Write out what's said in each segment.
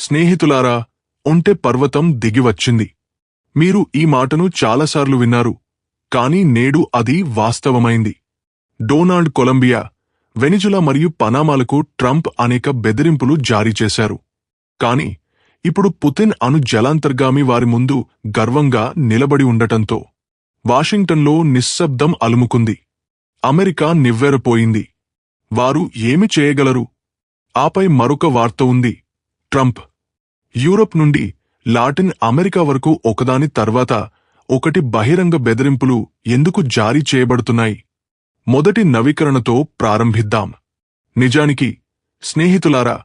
స్నేహితులారా ఒంటె పర్వతం దిగివచ్చింది మీరు ఈ మాటను చాలాసార్లు విన్నారు కానీ నేడు అది వాస్తవమైంది. డొనాల్డ్ కొలంబియా వెనిజులా మరియు పనామాలకు ట్రంప్ అనేక బెదిరింపులు జారీ చేశారు. కాని ఇప్పుడు పుతిన్ అను జలాంతర్గామి వారి ముందు గర్వంగా నిలబడి ఉండటంతో వాషింగ్టన్లో నిశ్శబ్దం అలుముకుంది. అమెరికా నివ్వెరపోయింది. వారు ఏమి చేయగలరు? ఆపై మరొక వార్త ఉంది. ట్రంప్ యూరప్ నుండి లాటిన్ అమెరికా వరకు ఒకదాని తర్వాత ఒకటి బహిరంగ బెదిరింపులు ఎందుకు జారీ చేయబడుతున్నాయి? మొదటి నవీకరణతో ప్రారంభిద్దాం. నిజానికి స్నేహితులారా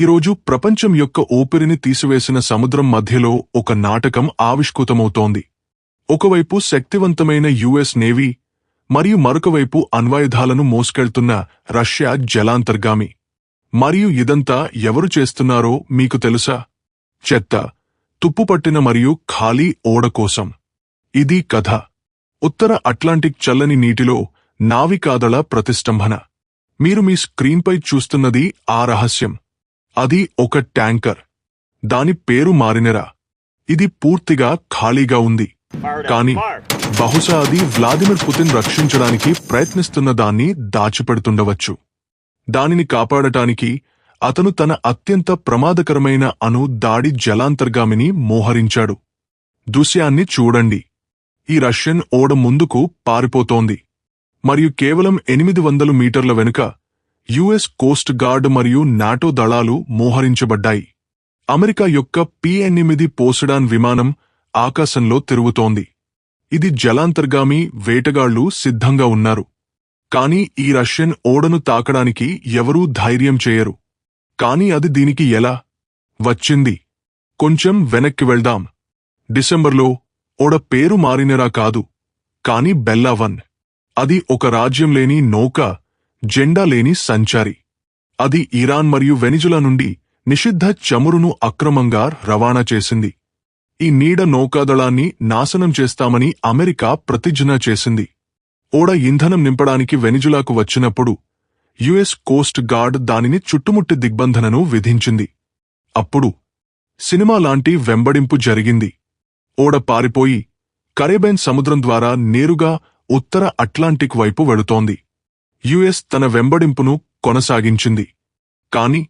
ఈరోజు ప్రపంచం యొక్క ఊపిరిని తీసివేసిన సముద్రం మధ్యలో ఒక నాటకం ఆవిష్కృతమవుతోంది. ఒకవైపు శక్తివంతమైన యుఎస్ నేవీ మరియు మరొకవైపు అణ్వాయుధాలను మోసుకెళ్తున్న రష్యా జలాంతర్గామి. మరియు ఇదంతా ఎవరు చేస్తున్నారో మీకు తెలుసా? చెత్త తుప్పుపట్టిన మరియు ఖాళీ ఓడ కోసం. ఇది కథ. ఉత్తర అట్లాంటిక్ చల్లని నీటిలో నావికాదళ ప్రతిష్టంభన. మీరు మీ స్క్రీన్పై చూస్తున్నది ఆ రహస్యం. అది ఒక ట్యాంకర్. దాని పేరు మారినరా. ఇది పూర్తిగా ఖాళీగా ఉంది. కానీ బహుశా అది వ్లాదిమిర్ పుతిన్ రక్షించడానికి ప్రయత్నిస్తున్న దాన్ని దాచిపెడుతుండవచ్చు. దానిని కాపాడటానికి అతను తన అత్యంత ప్రమాదకరమైన అణు దాడి జలాంతర్గామిని మోహరించాడు. దృశ్యాన్ని చూడండి. ఈ రష్యన్ ఓడ ముందుకు పారిపోతోంది. మరియు కేవలం ఎనిమిది వందలు మీటర్ల వెనుక యుఎస్ కోస్ట్ గార్డ్ మరియు నాటో దళాలు మోహరించబడ్డాయి. అమెరికా యొక్క పి ఎనిమిది పోసడాన్ విమానం ఆకాశంలో తిరుగుతోంది. ఇది జలాంతర్గామి వేటగాళ్ళు సిద్ధంగా ఉన్నారు. కాని ఈ రష్యన్ ఓడను తాకడానికి ఎవరూ ధైర్యం చేయరు. కాని అది దీనికి ఎలా? వచ్చింది. కొంచెం వెనక్కి వెళ్దాం. డిసెంబర్లో ఓడ పేరు మారినరా కాదు. కాని బెల్లావన్ అది ఒక రాజ్యం లేని నౌక జెండా లేని సంచారి. అది ఇరాన్ మరియు వెనిజులా నుండి నిషిద్ధ చమురును అక్రమంగా రవాణా చేసింది. ఈ నీడ నౌకాదళాన్ని నాశనం చేస్తామని అమెరికా ప్రతిజ్ఞ చేసింది. ఓడ ఇంధనం నింపడానికి వెనిజులాకు వచ్చినప్పుడు యుఎస్ కోస్ట్ గార్డ్ దానిని చుట్టుముట్టి దిగ్బంధనను విధించింది. అప్పుడు సినిమా లాంటి వెంబడింపు జరిగింది. ఓడ పారిపోయి కరేబైన్ సముద్రం ద్వారా నేరుగా ఉత్తర అట్లాంటిక్ వైపు వెళుతోంది. యుఎస్ తన వెంబడింపును కొనసాగించింది. కాని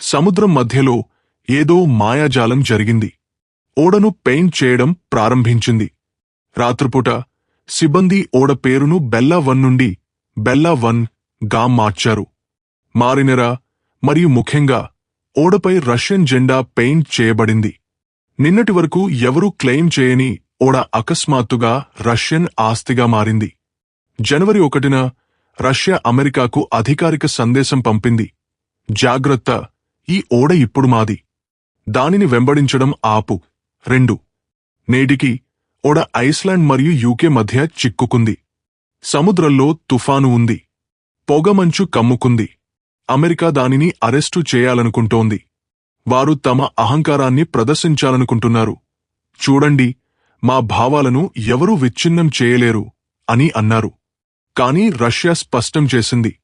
సముద్రం మధ్యలో ఏదో మాయాజాలం జరిగింది. ఓడను పెయింట్ చేయడం ప్రారంభించింది. రాత్రిపూట సిబ్బంది ఓడ పేరును బెల్లా వన్ నుండి బెల్లా వన్ గా మార్చారు. మారినరా మరియు ముఖ్యంగా ఓడపై రష్యన్ జెండా పెయింట్ చేయబడింది. నిన్నటి వరకు ఎవరూ క్లెయిమ్ చేయని ఓడ అకస్మాత్తుగా రష్యన్ ఆస్తిగా మారింది. జనవరి ఒకటిన రష్యా అమెరికాకు అధికారిక సందేశం పంపింది. జాగ్రత్త ఈ ఓడ ఇప్పుడు మాది. దానిని వెంబడించడం ఆపు. రెండు. నేటికి ఓడ ఐస్లాండ్ మరియు యూకే మధ్య చిక్కుకుంది. సముద్రంలో తుఫాను ఉంది. పొగమంచు కమ్ముకుంది. అమెరికా దానిని అరెస్టు చేయాలనుకుంటోంది. వారు తమ అహంకారాన్ని ప్రదర్శించాలనుకుంటున్నారు. చూడండి మా భావాలను ఎవరూ విచ్ఛిన్నం చేయలేరు అని అన్నారు. కాని రష్యా స్పష్టం చేసింది.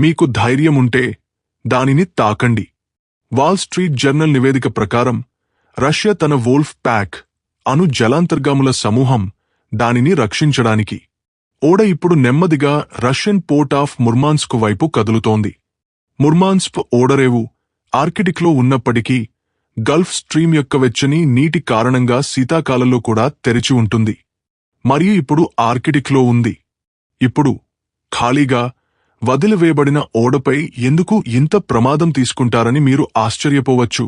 మీకు ధైర్యముంటే దానిని తాకండి. వాల్ స్ట్రీట్ జర్నల్ నివేదిక ప్రకారం రష్యా తన వోల్ఫ్ ప్యాక్ అను జలాంతర్గాముల సమూహం దానిని రక్షించడానికి ఓడ ఇప్పుడు నెమ్మదిగా రష్యన్ పోర్ట్ ఆఫ్ ముర్మాన్స్క్ వైపు కదులుతోంది. ముర్మాన్స్ప్ ఓడరేవు ఆర్కిటిక్లో ఉన్నప్పటికీ గల్ఫ్ స్ట్రీమ్ యొక్క వెచ్చని నీటి కారణంగా శీతాకాలంలో కూడా తెరిచి ఉంటుంది. మరియు ఇప్పుడు ఆర్కిటిక్లో ఉంది. ఇప్పుడు ఖాళీగా వదిలివేయబడిన ఓడపై ఎందుకు ఇంత ప్రమాదం తీసుకుంటారని మీరు ఆశ్చర్యపోవచ్చు.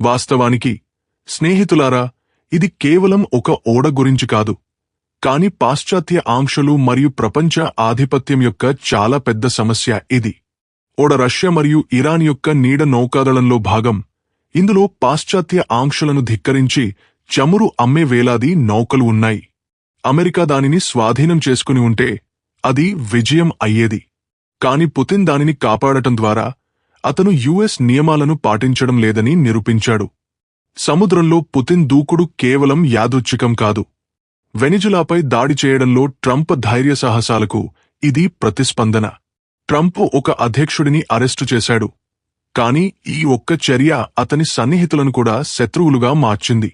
వాస్తవానికి స్నేహితులారా ఇది కేవలం ఒక ఓడ గురించి కాదు. కాని పాశ్చాత్య ఆంక్షలు మరియు ప్రపంచ ఆధిపత్యం యొక్క చాలా పెద్ద సమస్య ఇది. ఓడ రష్యా మరియు ఇరాన్ యొక్క నీడ నౌకాదళంలో భాగం. ఇందులో పాశ్చాత్య ఆంక్షలను ధిక్కరించి చమురు అమ్మే వేలాది నౌకలు ఉన్నాయి. అమెరికా దానిని స్వాధీనం చేసుకుని ఉంటే అది విజయం అయ్యేది. కాని పుతిన్ దానిని కాపాడటం ద్వారా అతను యుఎస్ నియమాలను పాటించడం లేదని నిరూపించాడు. సముద్రంలో పుతిన్ దూకుడు కేవలం యాదృచ్ఛికం కాదు. వెనిజులాపై దాడి చేయడంలో ట్రంప్ ధైర్య సాహసాలకు ఇది ప్రతిస్పందన. ట్రంప్ ఒక అధ్యక్షుడిని అరెస్టు చేశాడు. కాని ఈ ఒక్క చర్య అతని సన్నిహితులను కూడా శత్రువులుగా మార్చింది.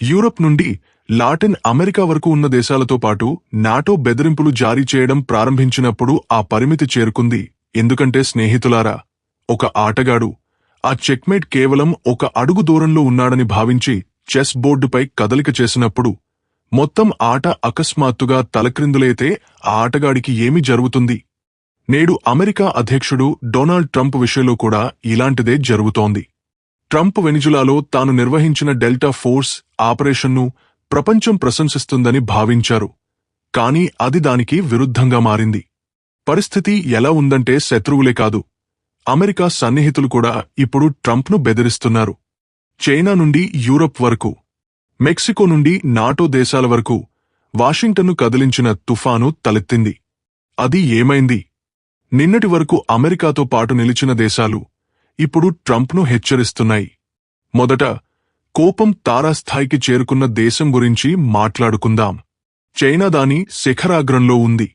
యూరప్ నుండి లాటిన్ అమెరికా వరకు ఉన్న దేశాలతో పాటు నాటో బెదిరింపులు జారీ చేయడం ప్రారంభించినప్పుడు ఆ పరిమితి చేరుకుంది. ఎందుకంటే స్నేహితులారా ఒక ఆటగాడు ఆ చెక్మేట్ కేవలం ఒక అడుగు దూరంలో ఉన్నాడని భావించి చెస్ బోర్డుపై కదలిక చేసినప్పుడు మొత్తం ఆట అకస్మాత్తుగా తలక్రిందులైతే ఆ ఆటగాడికి ఏమి జరుగుతుంది? నేడు అమెరికా అధ్యక్షుడు డొనాల్డ్ ట్రంప్ విషయంలో కూడా ఇలాంటిదే జరుగుతోంది. ట్రంప్ వెనిజులాలో తాను నిర్వహించిన డెల్టా ఫోర్స్ ఆపరేషన్ను ప్రపంచం ప్రశంసిస్తుందని భావించారు. కానీ అది దానికి విరుద్ధంగా మారింది. పరిస్థితి ఎలా ఉందంటే శత్రువులే కాదు. అమెరికా సన్నిహితులు కూడా ఇప్పుడు ట్రంప్ను బెదిరిస్తున్నారు. చైనా నుండి యూరప్ వరకు మెక్సికో నుండి నాటో దేశాల వరకు వాషింగ్టన్ను కదిలించిన తుఫాను తలెత్తింది. అది ఏమైంది? నిన్నటి వరకు అమెరికాతో పాటు నిలిచిన దేశాలు ఇప్పుడు ట్రంప్ను హెచ్చరిస్తున్నాయి. మొదట కోపం తారాస్థాయికి చేరుకున్న దేశం గురించి మాట్లాడుకుందాం. చైనా దాని శిఖరాగ్రంలో ఉంది.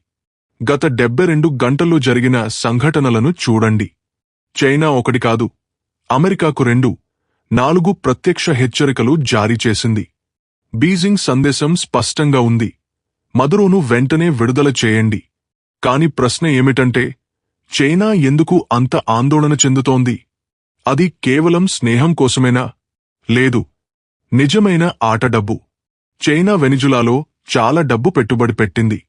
గత డెబ్బై రెండు గంటల్లో జరిగిన సంఘటనలను చూడండి. చైనా ఒకటి కాదు అమెరికాకు రెండు నాలుగు ప్రత్యక్ష హెచ్చరికలు జారీ చేసింది. బీజింగ్ సందేశం స్పష్టంగా ఉంది. మదురోను వెంటనే విడుదల చేయండి. కాని ప్రశ్న ఏమిటంటే చైనా ఎందుకు అంత ఆందోళన చెందుతోంది? అది కేవలం స్నేహం కోసమేనా? లేదు. నిజమైన ఆట డబ్బు. చైనా వెనిజులాలో చాలా డబ్బు పెట్టుబడి పెట్టింది.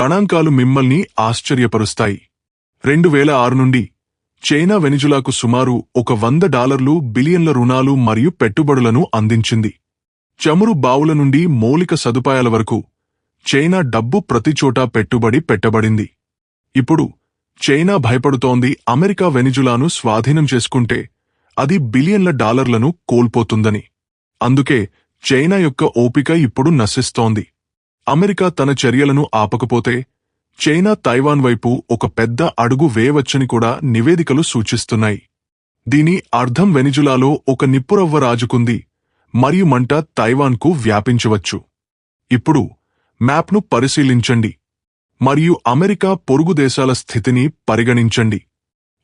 గణాంకాలు మిమ్మల్ని ఆశ్చర్యపరుస్తాయి. రెండు వేల ఆరు నుండి చైనా వెనిజులాకు సుమారు ఒక వంద డాలర్లు బిలియన్ల రుణాలు మరియు పెట్టుబడులను అందించింది. చమురు బావుల నుండి మౌలిక సదుపాయాల వరకు చైనా డబ్బు ప్రతిచోటా పెట్టుబడి పెట్టబడింది. ఇప్పుడు చైనా భయపడుతోంది అమెరికా వెనిజులాను స్వాధీనం చేసుకుంటే అది బిలియన్ల డాలర్లను కోల్పోతుందని. అందుకే చైనా యొక్క ఓపిక ఇప్పుడు నశిస్తోంది. అమెరికా తన చర్యలను ఆపకపోతే చైనా తైవాన్ వైపు ఒక పెద్ద అడుగు వేయవచ్చని కూడా నివేదికలు సూచిస్తున్నాయి. దీని అర్థం వెనిజులాలో ఒక నిప్పురవ్వ రాజుకుంది మరియు మంట తైవాన్కు వ్యాపించవచ్చు. ఇప్పుడు మ్యాప్ను పరిశీలించండి. మరియు అమెరికా పొరుగు దేశాల స్థితిని పరిగణించండి.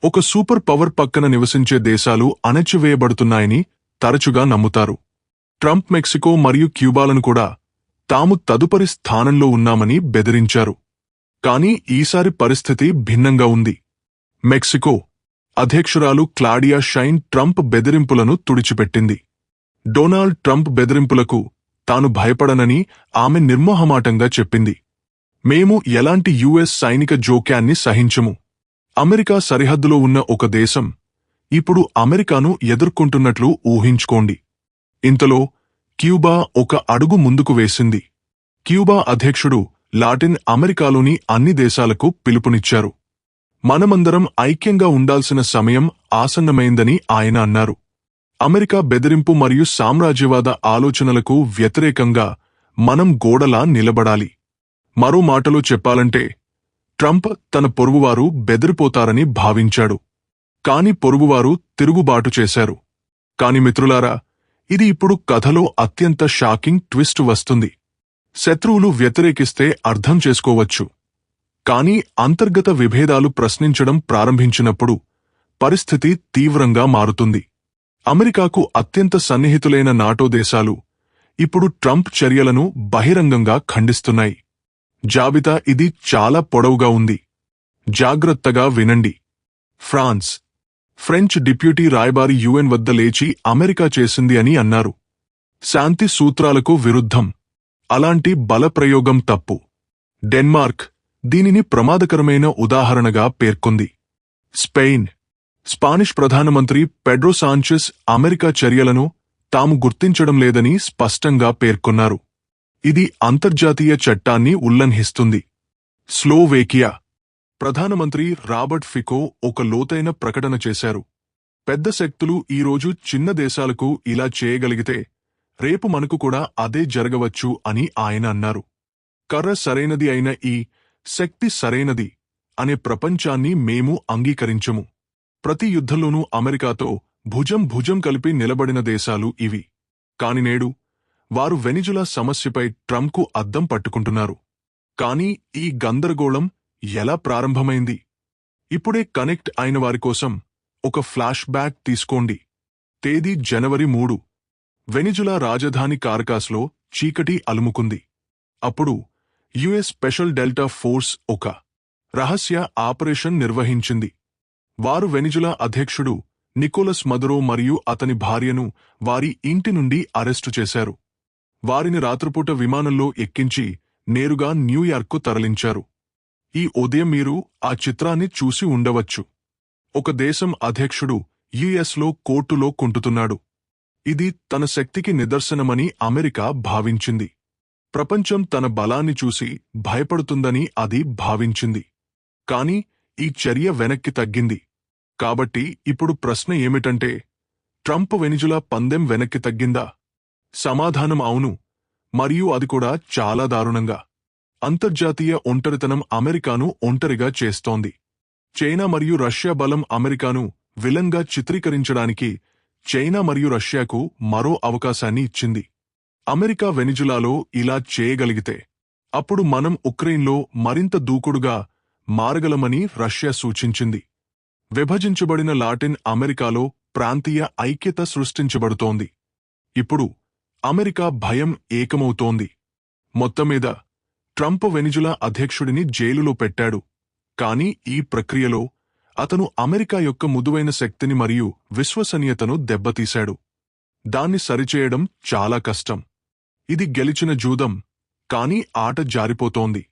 ఒక సూపర్ పవర్ పక్కన నివసించే దేశాలు అణచివేయబడుతున్నాయని తరచుగా నమ్ముతారు. ట్రంప్ మెక్సికో మరియు క్యూబాలను కూడా తాము తదుపరి స్థానంలో ఉన్నామని బెదిరించారు. కానీ ఈసారి పరిస్థితి భిన్నంగా ఉంది. మెక్సికో అధ్యక్షురాలు క్లాడియా షైన్ ట్రంప్ బెదిరింపులను తుడిచిపెట్టింది. డొనాల్డ్ ట్రంప్ బెదిరింపులకు తాను భయపడనని ఆమె నిర్మోహమాటంగా చెప్పింది. మేము ఎలాంటి యుఎస్ సైనిక జోక్యాన్ని సహించము. అమెరికా సరిహద్దులో ఉన్న ఒక దేశం. ఇప్పుడు అమెరికాను ఎదుర్కొంటున్నట్లు ఊహించుకోండి. ఇంతలో క్యూబా ఒక అడుగు ముందుకు వేసింది. క్యూబా అధ్యక్షుడు లాటిన్ అమెరికాలోని అన్ని దేశాలకు పిలుపునిచ్చారు. మనమందరం ఐక్యంగా ఉండాల్సిన సమయం ఆసన్నమైందని ఆయన అన్నారు. అమెరికా బెదిరింపు మరియు సామ్రాజ్యవాద ఆలోచనలకు వ్యతిరేకంగా మనం గోడలా నిలబడాలి. మరో మాటలో చెప్పాలంటే ట్రంప్ తన పొరుగువారు బెదిరిపోతారని భావించాడు. కాని పొరుగువారు తిరుగుబాటు చేశారు. కాని మిత్రులారా ఇది ఇప్పుడు కథలో అత్యంత షాకింగ్ ట్విస్ట్ వస్తుంది. శత్రువులు వ్యతిరేకిస్తే అర్థం చేసుకోవచ్చు. కాని అంతర్గత విభేదాలు ప్రశ్నించడం ప్రారంభించినప్పుడు పరిస్థితి తీవ్రంగా మారుతుంది. అమెరికాకు అత్యంత సన్నిహితులైన నాటో దేశాలు ఇప్పుడు ట్రంప్ చర్యలను బహిరంగంగా ఖండిస్తున్నాయి. జాబితా ఇది చాలా పొడవుగా ఉంది. జాగ్రత్తగా వినండి. ఫ్రాన్స్ ఫ్రెంచ్ డిప్యూటీ రాయబారి యుఎన్ వద్ద లేచి అమెరికా చేసింది అని అన్నారు. శాంతి సూత్రాలకు విరుద్ధం. అలాంటి బలప్రయోగం తప్పు. డెన్మార్క్ దీనిని ప్రమాదకరమైన ఉదాహరణగా పేర్కొంది. స్పెయిన్ స్పానిష్ ప్రధానమంత్రి పెడ్రో సాంచెస్ అమెరికా చర్యలను తాము గుర్తించడం లేదని స్పష్టంగా పేర్కొన్నారు. ఇది అంతర్జాతీయ చట్టాన్ని ఉల్లంఘిస్తుంది. స్లోవేకియా. ప్రధానమంత్రి రాబర్ట్ ఫికో ఒక లోతైన ప్రకటన చేశారు. పెద్ద శక్తులు ఈరోజు చిన్న దేశాలకు ఇలా చేయగలిగితే రేపు మనకు కూడా అదే జరగవచ్చు అని ఆయన అన్నారు. కర్ర సరైనది అయిన ఈ శక్తి సరైనది అనే ప్రపంచాన్ని మేము అంగీకరించము. ప్రతి యుద్ధంలోనూ అమెరికాతో భుజం భుజం కలిపి నిలబడిన దేశాలు ఇవి. కాని నేడు వారు వెనిజులా సమస్యపై ట్రంప్కు అద్దం పట్టుకుంటున్నారు. కానీ ఈ గందరగోళం ఎలా ప్రారంభమైంది? ఇప్పుడే కనెక్ట్ అయిన వారి కోసం ఒక ఫ్లాష్ బ్యాక్ తీసుకోండి. తేదీ జనవరి మూడు. వెనిజులా రాజధాని కార్కాస్లో చీకటి అలుముకుంది. అప్పుడు యుఎస్ స్పెషల్ డెల్టా ఫోర్స్ ఒక రహస్య ఆపరేషన్ నిర్వహించింది. వారు వెనిజులా అధ్యక్షుడు నికోలస్ మదురో మరియు అతని భార్యను వారి ఇంటి నుండి అరెస్టు చేశారు. వారిని రాత్రిపూట విమానంలో ఎక్కించి నేరుగా న్యూయార్క్కు తరలించారు. ఈ ఉదయం మీరు ఆ చిత్రాన్ని చూసి ఉండవచ్చు. ఒక దేశం అధ్యక్షుడు యుఎస్లో కోర్టులో కుంటుతున్నాడు. ఇది తన శక్తికి నిదర్శనమని అమెరికా భావించింది. ప్రపంచం తన బలాన్ని చూసి భయపడుతుందని అది భావించింది. కాని ఈ చర్య వెనక్కి తగ్గింది. కాబట్టి ఇప్పుడు ప్రశ్న ఏమిటంటే ట్రంప్ వెనిజులా పందెం వెనక్కి తగ్గిందా? సమాధానం అవును. మరియు అది కూడా చాలా దారుణంగా. అంతర్జాతీయ ఒంటరితనం అమెరికాను ఒంటరిగా చేస్తోంది. చైనా మరియు రష్యా బలం అమెరికాను విలంగా చిత్రీకరించడానికి చైనా మరియు రష్యాకు మరో అవకాశాన్ని ఇచ్చింది. అమెరికా వెనిజులాలో ఇలా చేయగలిగితే అప్పుడు మనం ఉక్రెయిన్లో మరింత దూకుడుగా మార్గలమని రష్యా సూచించింది. విభజించబడిన లాటిన్ అమెరికాలో ప్రాంతీయ ఐక్యత సృష్టించబడుతోంది. ఇప్పుడు అమెరికా భయం ఏకమవుతోంది. మొత్తమీద ట్రంప్ వెనిజులా అధ్యక్షుడిని జైలులో పెట్టాడు. కాని ఈ ప్రక్రియలో అతను అమెరికా యొక్క ముదువైన శక్తిని మరియు విశ్వసనీయతను దెబ్బతీశాడు. దాన్ని సరిచేయడం చాలా కష్టం. ఇది గెలిచిన జూదం కాని ఆట జారిపోతోంది.